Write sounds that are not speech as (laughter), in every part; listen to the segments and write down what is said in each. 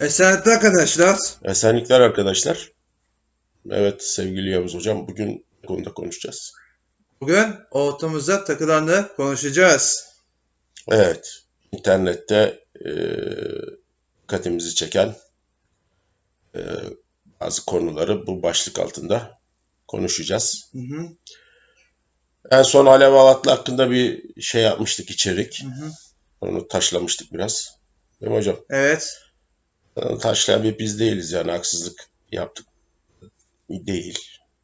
Esenlikler arkadaşlar. Esenlikler arkadaşlar. Evet sevgili Yavuz Hocam bugün bu konuda konuşacağız. Bugün ortamıza takılanları konuşacağız. Evet internette e, çeken e, bazı konuları bu başlık altında konuşacağız. Hı hı, En son Alev Alatlı hakkında bir şey yapmıştık içerik. hı hı. Onu taşlamıştık biraz. Değil mi hocam? Evet. Taşlayan bir biz değiliz yani haksızlık yaptık. Değil.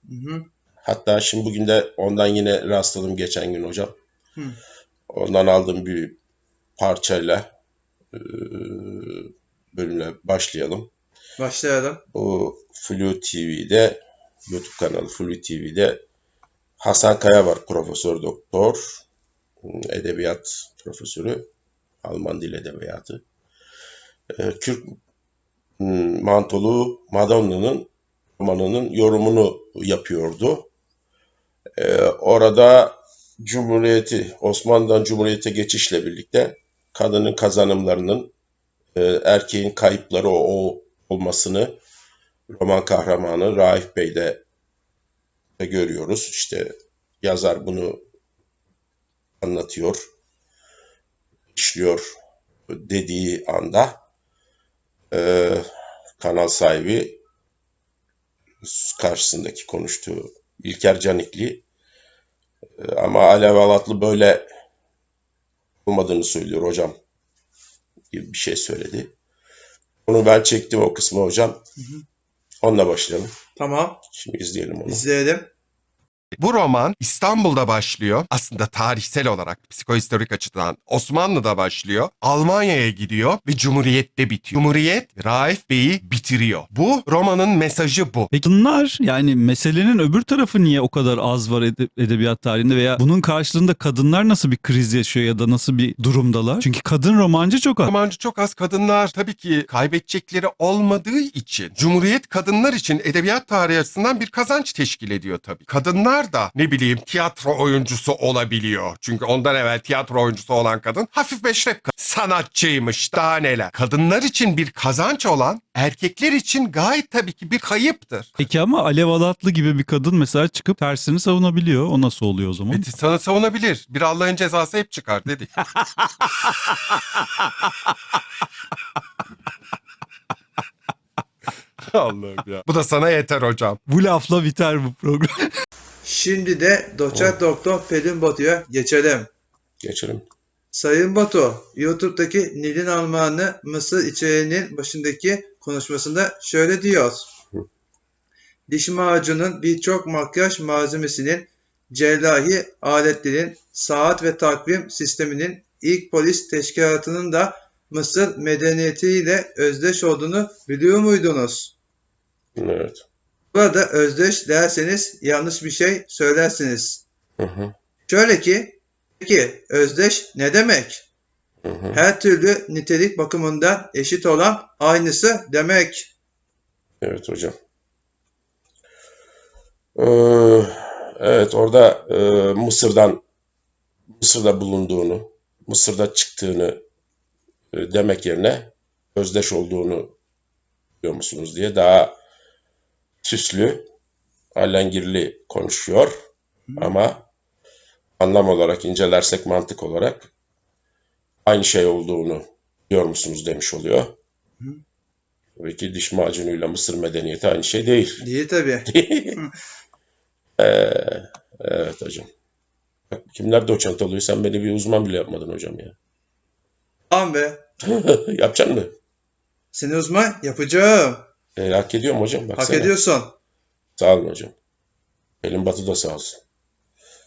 Hı hı. Hatta şimdi bugün de ondan yine rastladım geçen gün hocam. Hı. Ondan aldığım bir parçayla e, bölümle başlayalım. Başlayalım. Bu Flu TV'de YouTube kanalı Flu TV'de Hasan Kaya var profesör doktor edebiyat profesörü Alman dil edebiyatı. E, hmm, mantolu Madonna'nın romanının yorumunu yapıyordu. E, orada Cumhuriyeti, Osmanlı'dan Cumhuriyete geçişle birlikte kadının kazanımlarının e, erkeğin kayıpları o, o olmasını roman kahramanı Raif Bey'de de görüyoruz. İşte yazar bunu anlatıyor, işliyor dediği anda e, kanal sahibi karşısındaki konuştuğu İlker Canikli e, ama Alev Alatlı böyle olmadığını söylüyor hocam gibi bir şey söyledi. Onu ben çektim o kısmı hocam. Hı hı. Onunla başlayalım. Tamam. Şimdi izleyelim onu. İzleyelim. Bu roman İstanbul'da başlıyor. Aslında tarihsel olarak psikohistorik açıdan Osmanlı'da başlıyor. Almanya'ya gidiyor ve Cumhuriyet'te bitiyor. Cumhuriyet Raif Bey'i bitiriyor. Bu romanın mesajı bu. Peki bunlar yani meselenin öbür tarafı niye o kadar az var ede- edebiyat tarihinde veya bunun karşılığında kadınlar nasıl bir kriz yaşıyor ya da nasıl bir durumdalar? Çünkü kadın romancı çok az. Romancı çok az kadınlar tabii ki kaybedecekleri olmadığı için Cumhuriyet kadınlar için edebiyat tarihi açısından bir kazanç teşkil ediyor tabii. Kadınlar da ne bileyim tiyatro oyuncusu olabiliyor. Çünkü ondan evvel tiyatro oyuncusu olan kadın hafif kadın. sanatçıymış daha neler. Kadınlar için bir kazanç olan erkekler için gayet tabii ki bir kayıptır. Peki ama Alev Alatlı gibi bir kadın mesela çıkıp tersini savunabiliyor. O nasıl oluyor o zaman? Evet, sana savunabilir. Bir Allah'ın cezası hep çıkar dedik. (laughs) Allah'ım ya. Bu da sana yeter hocam. Bu lafla biter bu program. (laughs) Şimdi de doçent doktor Pelin Batu'ya geçelim. Geçelim. Sayın Batu, YouTube'daki Nil'in Almanı Mısır içeriğinin başındaki konuşmasında şöyle diyor. Hı. Diş macunun birçok makyaj malzemesinin, cerrahi aletlerin, saat ve takvim sisteminin ilk polis teşkilatının da Mısır medeniyetiyle özdeş olduğunu biliyor muydunuz? Evet. Burada özdeş derseniz yanlış bir şey söylersiniz. Hı hı. Şöyle ki, peki özdeş ne demek? Hı hı. Her türlü nitelik bakımından eşit olan aynısı demek. Evet hocam. Ee, evet orada e, Mısır'dan Mısır'da bulunduğunu, Mısır'da çıktığını e, demek yerine özdeş olduğunu biliyor musunuz diye daha süslü, alengirli konuşuyor. Ama anlam olarak incelersek mantık olarak aynı şey olduğunu biliyor musunuz demiş oluyor. Hı. Tabii ki diş macunuyla Mısır medeniyeti aynı şey değil. Değil tabii. (laughs) Ee, evet hocam. Kimler doçent oluyor? Sen beni bir uzman bile yapmadın hocam ya. Tamam be. (laughs) Yapacaksın mı? Seni uzman yapacağım. E, hak ediyorum hocam. Hak Baksana. ediyorsun. Sağ olun hocam. Pelin Batı da sağ olsun.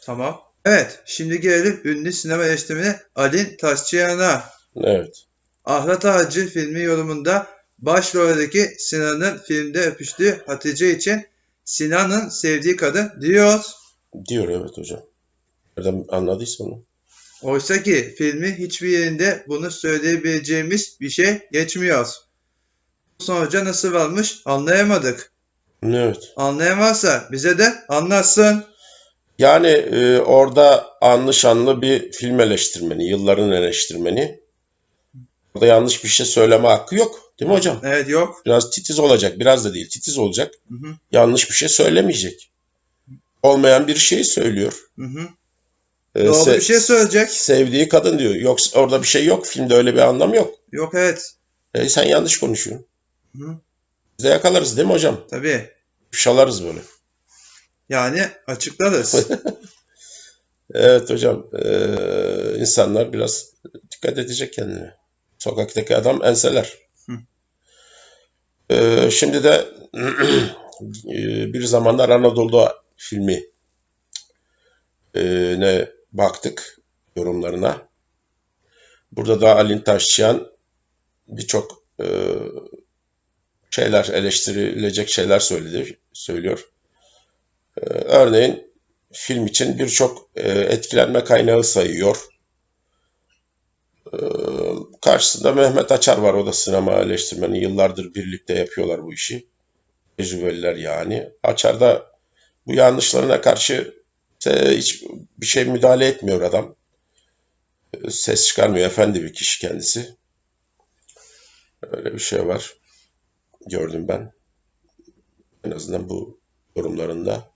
Tamam. Evet, şimdi gelelim ünlü sinema eleştirmeni Ali Taşçıyan'a. Evet. Ahlat Ağacı filmi yorumunda başroldeki Sinan'ın filmde öpüştüğü Hatice için Sinan'ın sevdiği kadın diyor. Diyor evet hocam. Nereden anladıysa onu. Oysa ki filmin hiçbir yerinde bunu söyleyebileceğimiz bir şey geçmiyor. Bu sonuca nasıl varmış anlayamadık. Evet. Anlayamazsa bize de anlatsın. Yani e, orada anlı şanlı bir film eleştirmeni, yılların eleştirmeni. Orada yanlış bir şey söyleme hakkı yok. Değil mi hocam? Evet yok. Biraz titiz olacak. Biraz da değil. Titiz olacak. Hı hı. Yanlış bir şey söylemeyecek. Olmayan bir şey söylüyor. Hı hı. Ee, Doğru se- bir şey söyleyecek. Sevdiği kadın diyor. Yoksa orada bir şey yok. Filmde öyle bir anlam yok. Yok evet. E, sen yanlış konuşuyorsun. Hı. Biz de yakalarız değil mi hocam? Tabii. Şalarız böyle. Yani açıklarız. (laughs) Evet hocam. Ee, insanlar biraz dikkat edecek kendine. Sokaktaki adam enseler. Hı. Ee, şimdi de (clears throat) e, bir zamanlar Anadolu'da filmi e, ne baktık yorumlarına. Burada da Alin Taşçıyan birçok e, şeyler eleştirilecek şeyler söyledi, söylüyor. Ee, örneğin film için birçok e, etkilenme kaynağı sayıyor. Ee, karşısında Mehmet Açar var, o da sinema eleştirmeni. Yıllardır birlikte yapıyorlar bu işi. Tecrübeliler yani. Açar da bu yanlışlarına karşı hiç bir şey müdahale etmiyor adam. Ee, Ses çıkarmıyor. Efendi bir kişi kendisi. Öyle bir şey var. Gördüm ben. En azından bu yorumlarında.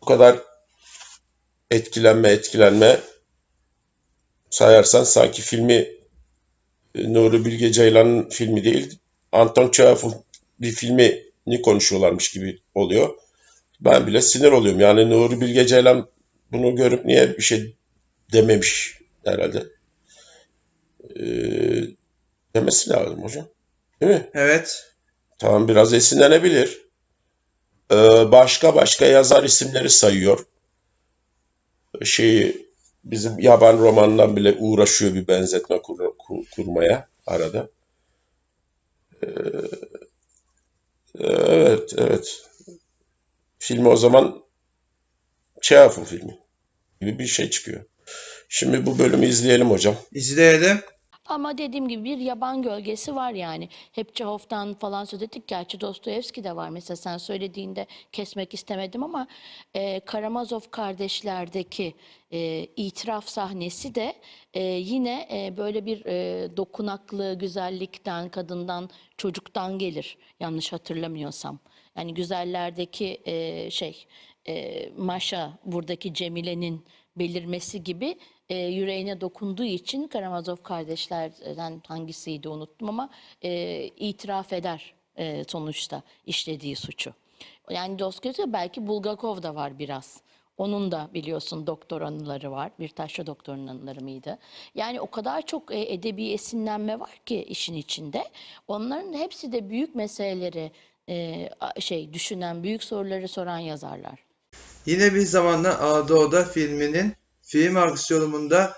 bu kadar etkilenme etkilenme sayarsan sanki filmi e, Nuri Bilge Ceylan'ın filmi değil Anton Çehov'un bir filmini konuşuyorlarmış gibi oluyor. Ben bile sinir oluyorum. Yani Nuri Bilge Ceylan bunu görüp niye bir şey dememiş herhalde. Ee, demesi lazım hocam. Değil mi? evet. Tamam biraz esinlenebilir. Ee, başka başka yazar isimleri sayıyor. Şeyi bizim yaban romanından bile uğraşıyor bir benzetme kur- kur- kurmaya arada. Ee, evet, evet. Filmi o zaman Çehov'un filmi gibi bir şey çıkıyor. Şimdi bu bölümü izleyelim hocam. İzleyelim. Ama dediğim gibi bir yaban gölgesi var yani. Hep Çehov'dan falan söz ettik. Gerçi Dostoyevski de var. Mesela sen söylediğinde kesmek istemedim ama e, Karamazov kardeşlerdeki e, itiraf sahnesi de e, yine e, böyle bir e, dokunaklı güzellikten, kadından, çocuktan gelir. Yanlış hatırlamıyorsam. Yani güzellerdeki e, şey e, Maşa buradaki Cemile'nin belirmesi gibi e, yüreğine dokunduğu için Karamazov kardeşlerden hangisiydi unuttum ama e, itiraf eder e, sonuçta işlediği suçu. Yani Dostoyevski belki Bulgakov da var biraz. Onun da biliyorsun doktor anıları var. Bir taşra doktorun anıları mıydı? Yani o kadar çok e, edebi esinlenme var ki işin içinde. Onların hepsi de büyük meseleleri e, şey düşünen, büyük soruları soran yazarlar. Yine bir zamanlar Anadolu'da filminin film aksiyonunda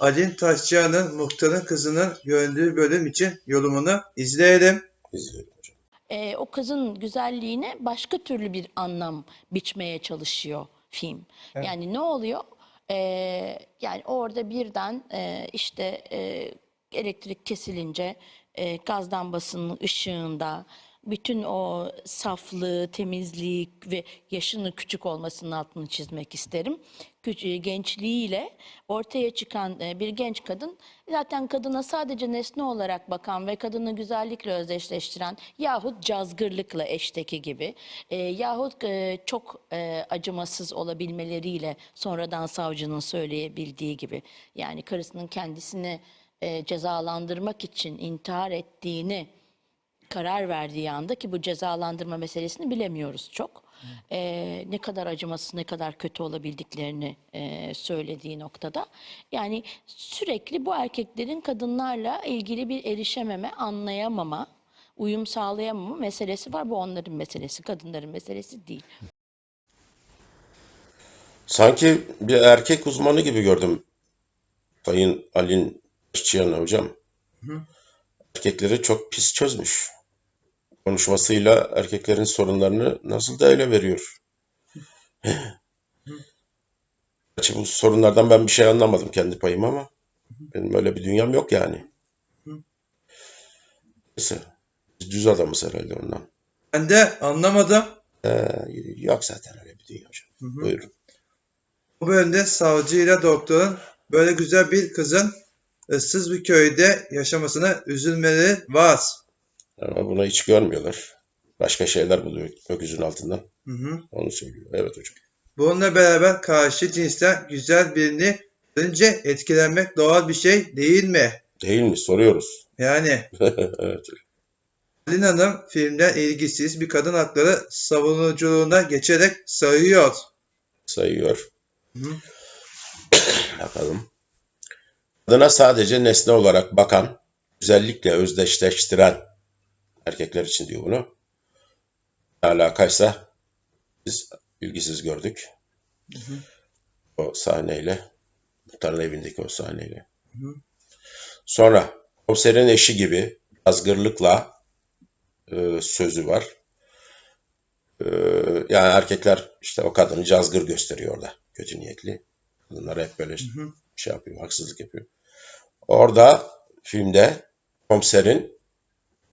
Alin Taşçıyan'ın muhtarın kızının göründüğü bölüm için yorumunu izleyelim. İzleyelim hocam. e, o kızın güzelliğine başka türlü bir anlam biçmeye çalışıyor film. Yani ne oluyor? E, yani orada birden e, işte e, elektrik kesilince e, gaz lambasının ışığında bütün o saflığı, temizlik ve yaşının küçük olmasının altını çizmek isterim. Küç- gençliğiyle ortaya çıkan e, bir genç kadın zaten kadına sadece nesne olarak bakan ve kadını güzellikle özdeşleştiren yahut cazgırlıkla eşteki gibi e, yahut e, çok e, acımasız olabilmeleriyle sonradan savcının söyleyebildiği gibi yani karısının kendisini e, cezalandırmak için intihar ettiğini karar verdiği anda ki bu cezalandırma meselesini bilemiyoruz çok. Ee, ne kadar acımasız, ne kadar kötü olabildiklerini e, söylediği noktada. Yani sürekli bu erkeklerin kadınlarla ilgili bir erişememe, anlayamama, uyum sağlayamama meselesi var. Bu onların meselesi, kadınların meselesi değil. Sanki bir erkek uzmanı gibi gördüm Sayın Alin Taşçıyan hocam. Erkekleri çok pis çözmüş. Konuşmasıyla erkeklerin sorunlarını nasıl da ele veriyor. (laughs) Gerçi bu sorunlardan ben bir şey anlamadım kendi payıma ama benim öyle bir dünyam yok yani. Neyse. Düz adamız herhalde ondan. Ben de anlamadım. Ee, yok zaten öyle bir dünya hocam. Hı hı. Buyurun. Bu bölümde savcı ile doktorun böyle güzel bir kızın ıssız bir köyde yaşamasına üzülmeleri var. Ama bunu hiç görmüyorlar. Başka şeyler buluyor gökyüzünün altından. Hı hı. Onu söylüyor. Evet hocam. Bununla beraber karşı cinsten güzel birini görünce etkilenmek doğal bir şey değil mi? Değil mi? Soruyoruz. Yani (laughs) evet. Pelin Hanım filmden ilgisiz bir kadın hakları savunuculuğuna geçerek sayıyor. Sayıyor. Hı. (clears throat) Bakalım. Kadına sadece nesne olarak bakan, güzellikle özdeşleştiren erkekler için diyor bunu. Ne alakaysa biz ilgisiz gördük. O sahneyle. Muhtarın evindeki o sahneyle. Hı hı. Sonra komiserin eşi gibi azgırlıkla e, sözü var. E, yani erkekler işte o kadını cazgır gösteriyor orada. Kötü niyetli. Kadınlar hep böyle Hı hı. şey yapıyor, haksızlık yapıyor. Orada filmde komiserin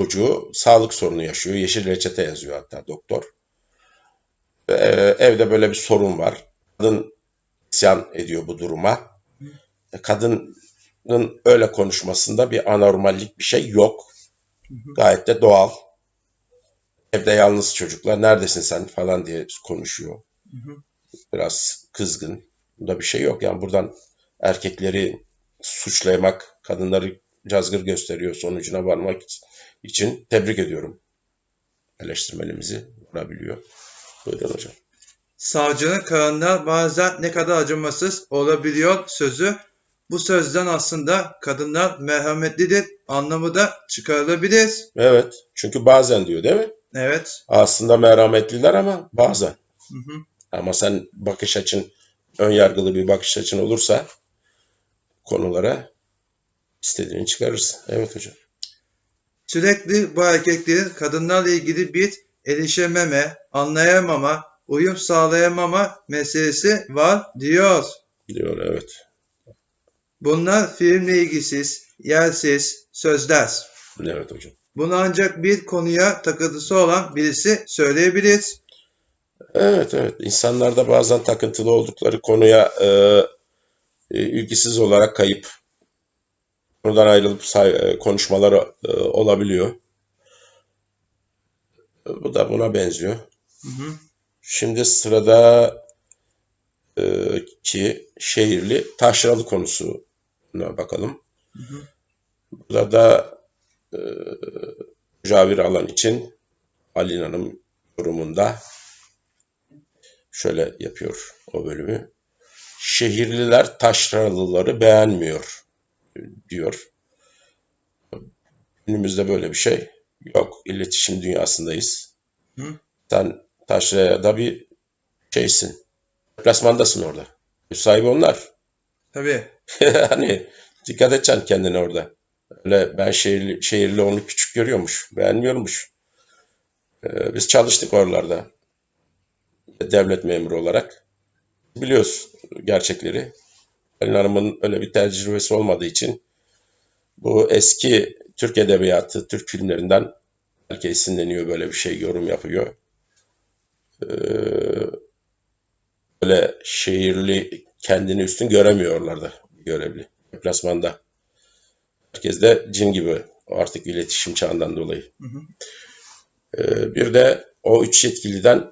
çocuğu sağlık sorunu yaşıyor. Yeşil reçete yazıyor hatta doktor. Ve, e, evde böyle bir sorun var. Kadın isyan ediyor bu duruma. E, Kadının öyle konuşmasında bir anormallik bir şey yok. Gayet de doğal. Evde yalnız çocuklar neredesin sen falan diye konuşuyor. Biraz kızgın. Bunda bir şey yok. Yani buradan erkekleri suçlamak, kadınları cazgır gösteriyor sonucuna varmak için tebrik ediyorum. Eleştirmenimizi vurabiliyor. Buyurun hocam. Savcının kadınlar bazen ne kadar acımasız olabiliyor sözü. Bu sözden aslında kadınlar merhametlidir anlamı da çıkarılabilir. Evet. Çünkü bazen diyor değil mi? Evet. Aslında merhametliler ama bazen. Hı hı. Ama sen bakış açın ön yargılı bir bakış açın olursa konulara istediğini çıkarırsın. Evet hocam. Sürekli bu erkeklerin kadınlarla ilgili bir erişememe, anlayamama, uyum sağlayamama meselesi var diyor. Diyor evet. Bunlar filmle ilgisiz, yersiz sözler. Evet hocam. Bunu ancak bir konuya takıntısı olan birisi söyleyebilir. Evet evet. İnsanlarda bazen takıntılı oldukları konuya e, e, ilgisiz olarak kayıp konudan ayrılıp e, konuşmaları e, olabiliyor. Bu da buna benziyor. Hı hı. Şimdi sırada e, ki şehirli taşralı konusuna bakalım. Hı hı. Burada da e, mücavir alan için Halin Hanım yorumunda şöyle yapıyor o bölümü. Şehirliler taşralıları beğenmiyor diyor. Günümüzde böyle bir şey yok. İletişim dünyasındayız. Hı. Sen taşrada bir şeysin. Plasmandasın orada. Ev sahibi onlar. Tabii. (laughs) hani dikkat edeceksin kendine orada. Öyle ben şehirli, şehirli onu küçük görüyormuş. Beğenmiyormuş. Ee, biz çalıştık oralarda. Devlet memuru olarak. Biliyoruz gerçekleri. Pelin Hanım'ın öyle bir tecrübesi olmadığı için bu eski Türk edebiyatı, Türk filmlerinden belki esinleniyor böyle bir şey yorum yapıyor. Ee, böyle şehirli kendini üstün göremiyorlar da görevli. Plasmanda. Herkes de cin gibi artık iletişim çağından dolayı. Hı hı. Ee, bir de o üç yetkiliden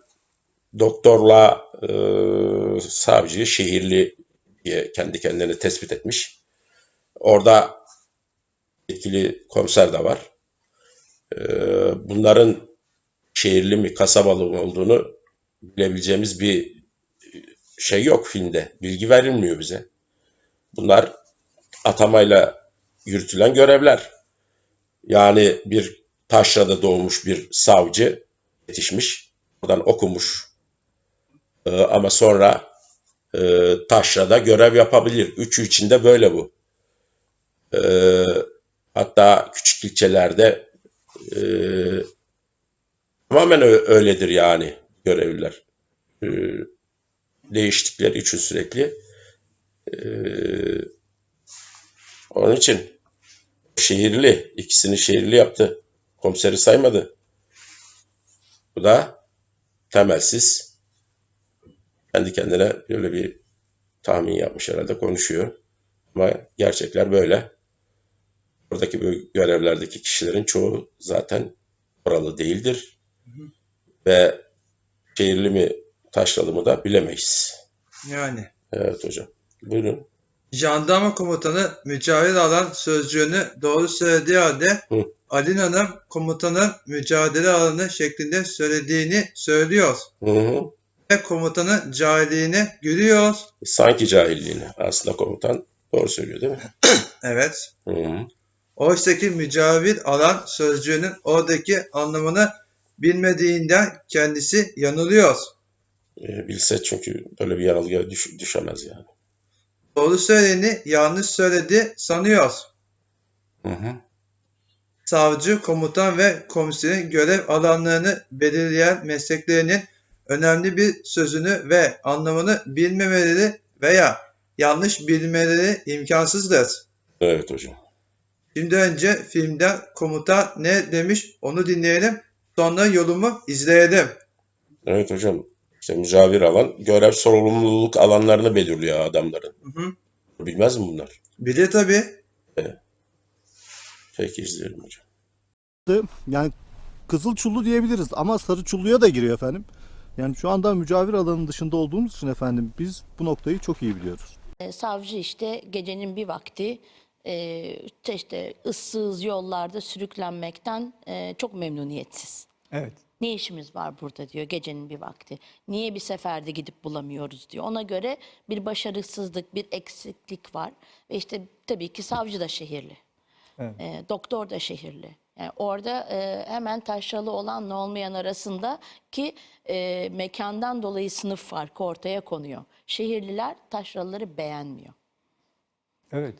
doktorla e, savcıyı şehirli diye kendi kendine tespit etmiş. Orada yetkili komiser de var. Ee, bunların şehirli mi kasabalı mı olduğunu bilebileceğimiz bir şey yok filmde. Bilgi verilmiyor bize. Bunlar atamayla yürütülen görevler. Yani bir taşrada doğmuş bir savcı yetişmiş. Oradan okumuş. Ee, ama sonra e, taşrada görev yapabilir. Üçü içinde böyle bu. Ee, hatta küçük ilçelerde e, tamamen öyledir yani görevliler. Ee, değiştikleri için sürekli. Ee, onun için şehirli, ikisini şehirli yaptı. Komiseri saymadı. Bu da temelsiz. Kendi kendine böyle bir tahmin yapmış herhalde konuşuyor. Ama gerçekler böyle. oradaki bu görevlerdeki kişilerin çoğu zaten oralı değildir. Ve şehirli mi taşralı mı da bilemeyiz. Yani. Evet hocam. Buyurun. Jandarma komutanı mücadele alan sözcüğünü doğru söylediği halde Hı. Alin Hanım komutanın mücadele alanı şeklinde söylediğini söylüyor. Hı hı. Ve komutanın cahilliğini gülüyoruz. Sanki cahilliğini. Aslında komutan doğru söylüyor değil mi? (clears throat) Evet. Hı hı. Oysaki mücavir alan sözcüğünün oradaki anlamını bilmediğinden kendisi yanılıyor. E, bilse çünkü böyle bir yanılgıya düş- düşemez yani. Doğru söyleyeni yanlış söyledi sanıyor. Hı hı. Savcı, komutan ve komiserin görev alanlarını belirleyen mesleklerinin önemli bir sözünü ve anlamını bilmemeleri veya yanlış bilmeleri imkansızdır. Evet hocam. Şimdi önce filmden komutan ne demiş onu dinleyelim. Sonra yolumu izleyelim. Evet hocam. İşte mücavir alan görev sorumluluk alanlarını belirliyor adamların. Hı hı. Bilmez mi bunlar? Bilir tabii. Peki izleyelim hocam. Yani kızıl çullu diyebiliriz ama sarı çulluya da giriyor efendim. Yani şu anda mücavir alanının dışında olduğumuz için efendim biz bu noktayı çok iyi biliyoruz. E, savcı işte gecenin bir vakti e, işte ıssız yollarda sürüklenmekten e, çok memnuniyetsiz. Evet. Ne işimiz var burada diyor gecenin bir vakti. Niye bir seferde gidip bulamıyoruz diyor. Ona göre bir başarısızlık, bir eksiklik var. Ve işte tabii ki savcı da şehirli. Evet. E, doktor da şehirli. Yani orada e, hemen taşralı olanla olmayan arasında ki e, mekandan dolayı sınıf farkı ortaya konuyor. Şehirliler taşralıları beğenmiyor. Evet.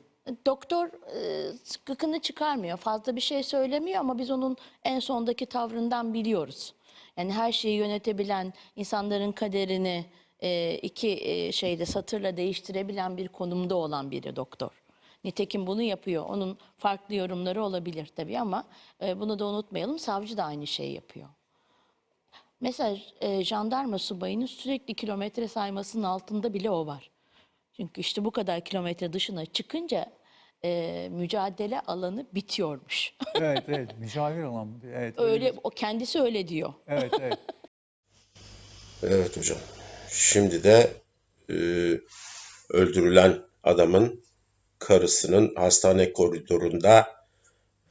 Doktor e, gıkını çıkarmıyor. Fazla bir şey söylemiyor ama biz onun en sondaki tavrından biliyoruz. Yani her şeyi yönetebilen, insanların kaderini e, iki e, şeyde satırla değiştirebilen bir konumda olan biri doktor. Nitekim bunu yapıyor. Onun farklı yorumları olabilir tabii ama e, bunu da unutmayalım. Savcı da aynı şeyi yapıyor. Mesela e, jandarma subayının sürekli kilometre saymasının altında bile o var. Çünkü işte bu kadar kilometre dışına çıkınca e, mücadele alanı bitiyormuş. Evet, evet. Müşavir olan. (laughs) Evet. öyle o kendisi öyle diyor. Evet, evet. Evet hocam. Şimdi de e, öldürülen adamın karısının hastane koridorunda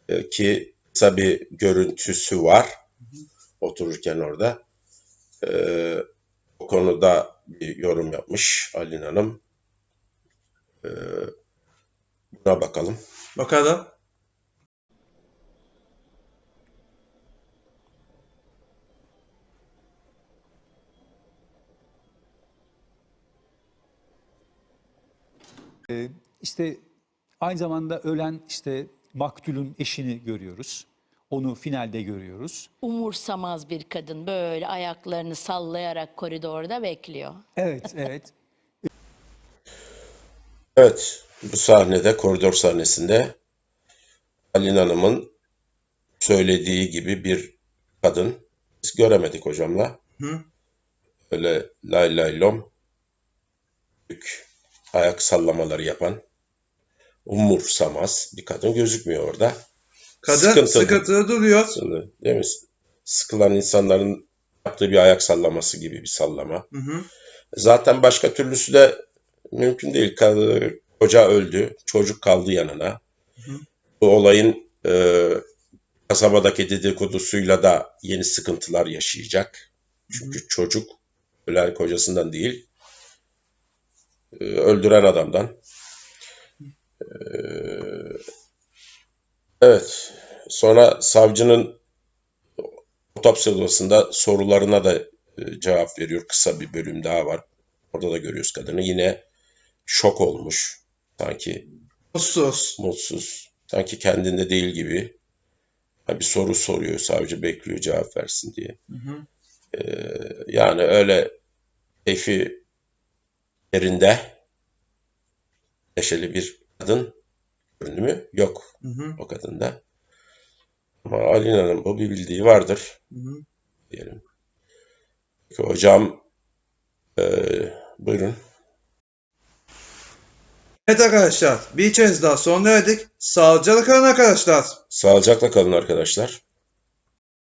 e, ki kısa bir görüntüsü var. Otururken orada. E, o konuda bir yorum yapmış Alin Hanım. E, buna bakalım. Bakalım. İşte aynı zamanda ölen işte maktulün eşini görüyoruz. Onu finalde görüyoruz. Umursamaz bir kadın böyle ayaklarını sallayarak koridorda bekliyor. Evet, (laughs) evet. Evet, bu sahnede, koridor sahnesinde Alin Hanım'ın söylediği gibi bir kadın biz göremedik hocamla. Hı. Öyle lay lay lom büyük ayak sallamaları yapan umursamaz bir kadın gözükmüyor orada. Kadın Sıkıntılı. sıkıntılı duruyor. Sıkıntılı, Değil mi? Sıkılan insanların yaptığı bir ayak sallaması gibi bir sallama. Hı hı. Zaten başka türlüsü de mümkün değil. Koca öldü, çocuk kaldı yanına. Hı. Bu olayın e, kasabadaki dedikodusuyla da yeni sıkıntılar yaşayacak. Çünkü çocuk ölen kocasından değil, e, öldüren adamdan. E, evet. Sonra savcının otopsi odasında sorularına da e, cevap veriyor. Kısa bir bölüm daha var. Orada da görüyoruz kadını. Yine şok olmuş. Sanki Mutsuz. mutsuz. Sanki kendinde değil gibi. Bir soru soruyor. Savcı bekliyor cevap versin diye. Hı hı. Ee, yani öyle keyfi yerinde neşeli bir kadın görünümü yok Hı hı. o kadında. Ama Alin Hanım bu bir bildiği vardır Hı hı. diyelim. Peki hocam e, buyurun. Evet arkadaşlar bir kez daha sonuna erdik. Sağlıcakla kalın arkadaşlar. Sağlıcakla kalın arkadaşlar.